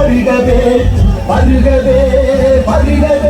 வருகவே வருகவே வருகவே.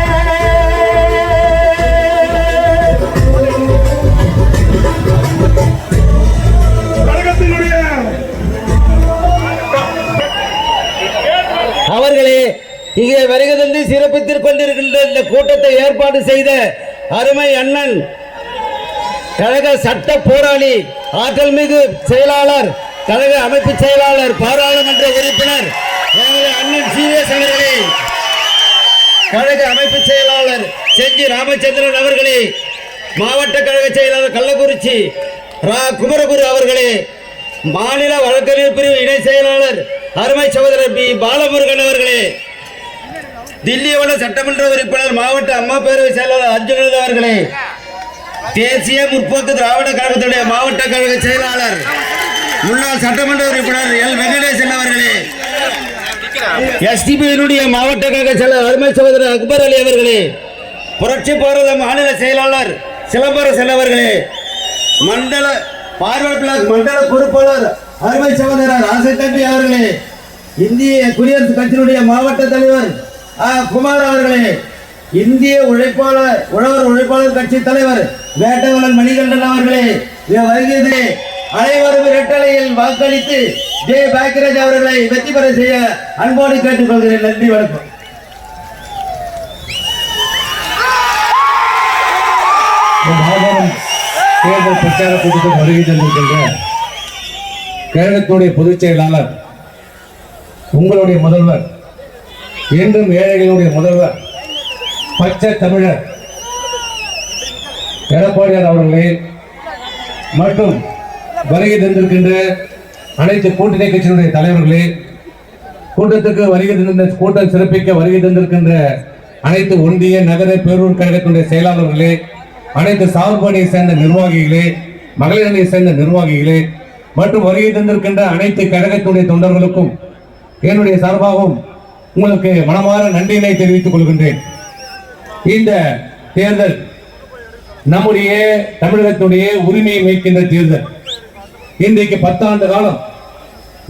அவர்களே இங்கே வருகை தந்து சிறப்பித்துக் கொண்டிருக்கின்ற இந்த கூட்டத்தை ஏற்பாடு செய்த அருமை அண்ணன் கழக சட்ட போராளி ஆற்றல் மிகு செயலாளர் கழக அமைப்பு செயலாளர் பாராளுமன்ற உறுப்பினர் அண்ணன் சீரியஸ் அவர்களே கழக அமைப்பு செயலாளர் செஞ்சி ராமச்சந்திரன் அவர்களே மாவட்ட கழக செயலாளர் கள்ளக்குறிச்சி ரா. குமரகுரு அவர்களே மாநில வழக்கறிஞர் பிரிவு இணை செயலாளர் அருமை சகோதரர் பி. பாலமுருகன் அவர்களே தில்லி சட்டமன்ற உறுப்பினர் மாவட்ட அம்மா பேரவை செயலாளர் அர்ஜுனன் அவர்களே. தேசிய முற்போக்கு திராவிட கழகத்துடைய மாவட்ட கழக செயலாளர் முன்னாள் சட்டமன்ற உறுப்பினர் எல். வெங்கடேசன் அவர்களே. எஸ்டிபியினுடைய மாவட்ட கழக செயலர் அருமை சகோதரர் அக்பர் அலி அவர்களே. புரட்சி பாரத மாநில செயலாளர் சிலம்பரசன் அவர்களே. மண்டல பார்வர்ட் பிளாக் மண்டல பொறுப்பாளர் அருமை சகோதரர் ஆசைத்தம்பி அவர்களே. இந்திய குடியரசுக் கட்சியினுடைய மாவட்ட தலைவர் குமார் அவர்களே இந்திய உழைப்பாளர் உழவர் உழைப்பாளர் கட்சி தலைவர் வேட்டவலன் மணிகண்டன் அவர்களே வருகிறது. அனைவரும் இரட்டலையில் வாக்களித்து ஜே. பாக்கியராஜ் அவர்களை வெற்றி பெற செய்ய அன்போடு கேட்டுக்கொள்கிறேன். நன்றி வணக்கம். தேர்தல் பிரச்சார கூட்டத்தில் வருகை தந்திருக்கின்ற கேரளத்துடைய பொதுச் செயலாளர் உங்களுடைய முதல்வர் இன்றும் ஏழைகளுடைய முதல்வர் பச்சை தமிழர் எடப்பாடியார் அவர்களே மற்றும் வருகை தந்திருக்கின்ற அனைத்து கூட்டணி கட்சியினுடைய தலைவர்களே கூட்டத்துக்கு வருகை தந்திருந்த கூட்டம் சிறப்பிக்க வருகை தந்திருக்கின்ற அனைத்து ஒன்றிய நகர பேரூர் கழகத்தினுடைய செயலாளர்களே அனைத்து சாகுபடியை சேர்ந்த நிர்வாகிகளே மகளிர் அணியை சேர்ந்த நிர்வாகிகளே மற்றும் வருகை தந்திருக்கின்ற அனைத்து கழகத்துடைய தொண்டர்களுக்கும் என்னுடைய சார்பாகவும் உங்களுக்கு மனமாற நன்றியினை தெரிவித்துக் கொள்கின்றேன். இந்த தேர்தல் நம்முடைய தமிழகத்துடைய உரிமையை மீட்கின்ற தேர்தல். இன்றைக்கு பத்தாண்டு காலம்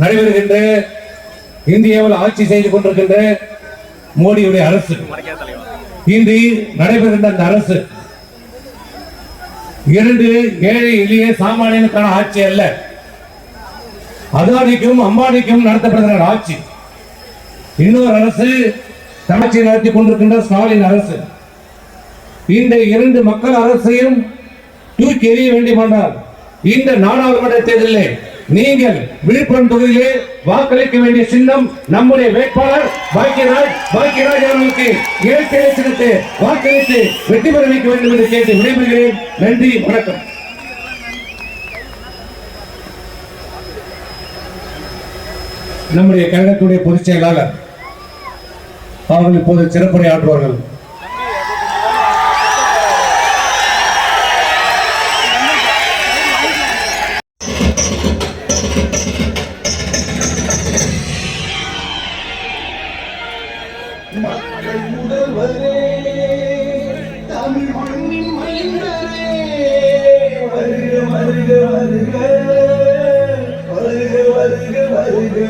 நடைபெறுகின்ற இந்தியாவில் ஆட்சி செய்து கொண்டிருக்கின்ற மோடியுடைய அரசு. இன்று நடைபெறுகின்ற அந்த அரசு இரண்டு ஏழை எளிய சாமானியனுக்கான ஆட்சி அல்ல. அதானிக்கும் அம்பானிக்கும் நடத்தப்படுகிற ஆட்சி. இன்னொரு அரசு தமிழ்ச்சி நடத்தி கொண்டிருக்கின்ற ஸ்டாலின் அரசு. இந்த இரண்டு மக்கள் அரசையும் தூக்கி எறிய வேண்டுமென்றால் இந்த நாடாளுமன்ற தேர்தலில் நீங்கள் விழுப்புரம் தொகுதியிலே வாக்களிக்க வேண்டிய சின்னம் நம்முடைய வேட்பாளர் பாக்கியராஜ் பாக்கியராஜ் அவர்களுக்கு ஏற்கனவே சின்னத்தை வாக்களித்து வெற்றி பெற வைக்க வேண்டும் என்று கேட்டு விடைபெறுகிறேன். நன்றி வணக்கம். நம்முடைய கழகத்துடைய பொதுச் செயலாளர். அவர்கள் இப்போது சிறப்புரை ஆற்றுவார்கள் வருக வருக வருக. வருக வருக.